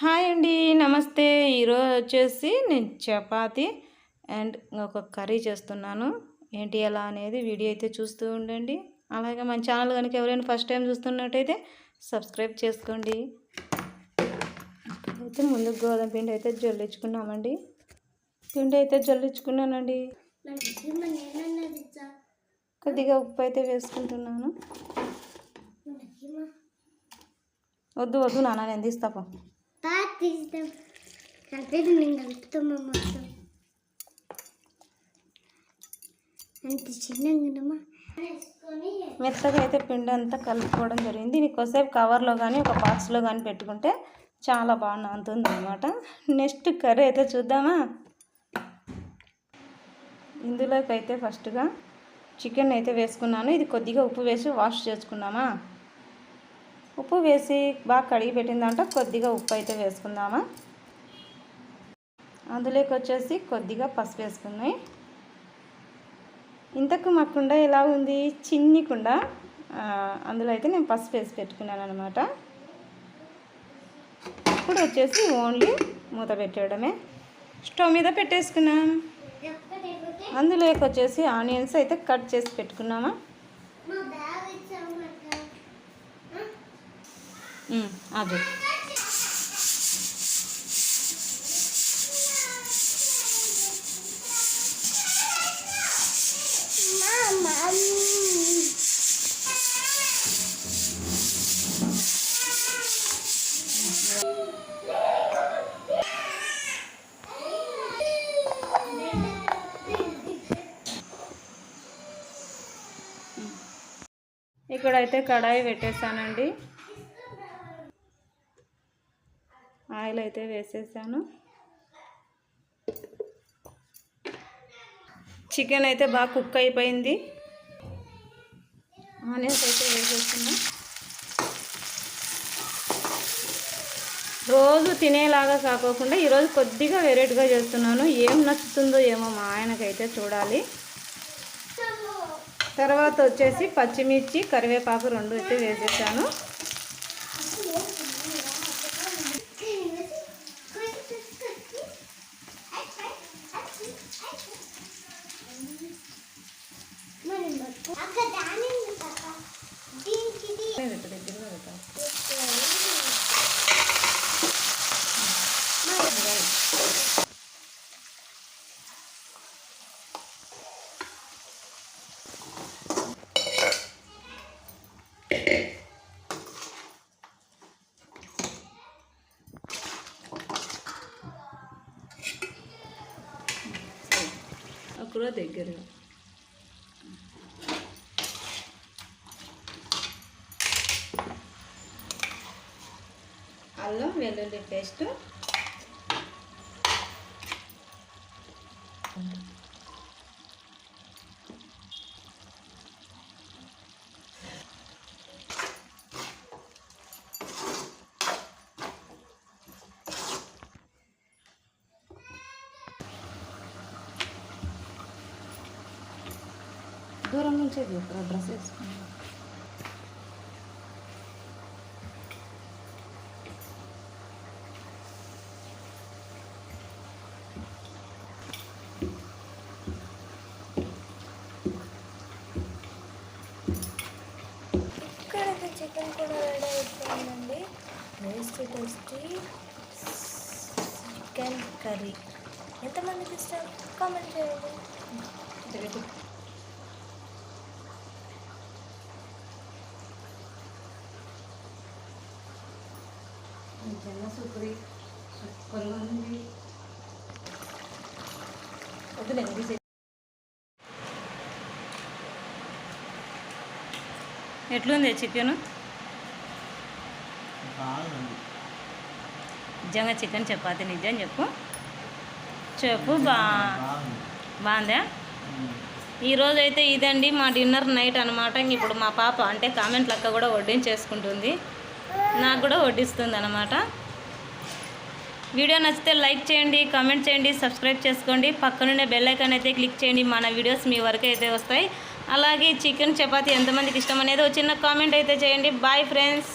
Hi అండి నమస్తే. ఈరోజు వచ్చేసి నేను చపాతి అండ్ ఒక కర్రీ చేస్తున్నాను. ఏంటి ఎలా అనేది వీడియో అయితే చూస్తూ ఉండండి. అలాగే మన ఛానల్ కనుక ఎవరైనా ఫస్ట్ టైం చూస్తున్నట్టయితే సబ్స్క్రైబ్ చేసుకోండి. అయితే ముందు గోధుమ పిండి అయితే జల్లించుకున్నామండి. పిండి అయితే జల్లించుకున్నానండి. కొద్దిగా ఉప్పు అయితే వేసుకుంటున్నాను. వద్దు వద్దు నాన్న నేను తీస్తాపా తీస్తాం కలిపేది నేను కలుపుతామా మొత్తం అంత చిన్నగా మెత్తగా అయితే పిండి అంతా కలుపుకోవడం జరిగింది. దీన్ని కొద్దిసేపు కవర్లో కానీ ఒక బాక్స్లో కానీ పెట్టుకుంటే చాలా బాగా నానుతుంది అనమాట నెక్స్ట్ కర్రీ అయితే చూద్దామా? ఇందులోకి అయితే ఫస్ట్గా చికెన్ అయితే వేసుకున్నాను. ఇది కొద్దిగా ఉప్పు వేసి వాష్ చేసుకున్నామా? ఉప్పు వేసి బాగా కడిగి పెట్టిందంట కొద్దిగా ఉప్పు అయితే వేసుకుందామా? అందులోకి వచ్చేసి కొద్దిగా పసుపు వేసుకున్నాయి ఇంతకు మా కుండ ఎలా ఉంది? చిన్ని కుండ. అందులో అయితే నేను పసుపు వేసి పెట్టుకున్నాను అనమాట ఇప్పుడు వచ్చేసి ఓన్లీ మూత పెట్టేయడమే. స్టవ్ మీద పెట్టేసుకున్నాం. అందులోకి వచ్చేసి ఆనియన్స్ అయితే కట్ చేసి పెట్టుకున్నామా? అదే. ఇక్కడైతే కడాయి పెట్టేసానండి ఆయిల్ అయితే వేసేసాను. చికెన్ అయితే బాగా కుక్ అయిపోయింది. ఆనియన్స్ అయితే వేసేస్తున్నా. రోజు తినేలాగా కాకోకుండా ఈరోజు కొద్దిగా వెరైటీగా చేస్తున్నాను. ఏం నచ్చుతుందో ఏమో మా ఆయనకైతే చూడాలి. తర్వాత వచ్చేసి పచ్చిమిర్చి కరివేపాకు రెండు అయితే వేసేసాను. とできるので出して。Akura de görüyorum. అల్లం వెల్లుల్లి పేస్ట్ దూరం నుంచే డ్రెస్ వేసుకున్నాను చికెన్ కూడా రెడీ అయిపోయిందండి. Tasty tasty chicken curry. ఎంతమందికి ఇష్టం? కామెంట్ చేయండి. నిజంగా సూపర్ సూపర్గా ఉంది. వద్దులేండి ఎట్లుంది చికెను? నిజంగా చికెన్ చపాతి నిజం చెప్పు. చెప్పు బా. బాగుందా? ఈరోజు అయితే ఇదండి మా డిన్నర్ నైట్ అనమాట ఇప్పుడు మా పాప అంటే కామెంట్ లెక్క కూడా వడ్డించేసుకుంటుంది. నాకు కూడా వడ్డిస్తుంది అనమాట వీడియో నచ్చితే లైక్ చేయండి కామెంట్ చేయండి సబ్స్క్రైబ్ చేసుకోండి. పక్కనుండే బెల్ ఐకాన్ అయితే క్లిక్ చేయండి మన వీడియోస్ మీ వరకు అయితే వస్తాయి. అలాగే చికెన్ చపాతి ఎంతమందికి ఇష్టం అనేది ఒక చిన్న కామెంట్ అయితే చేయండి. Bye friends.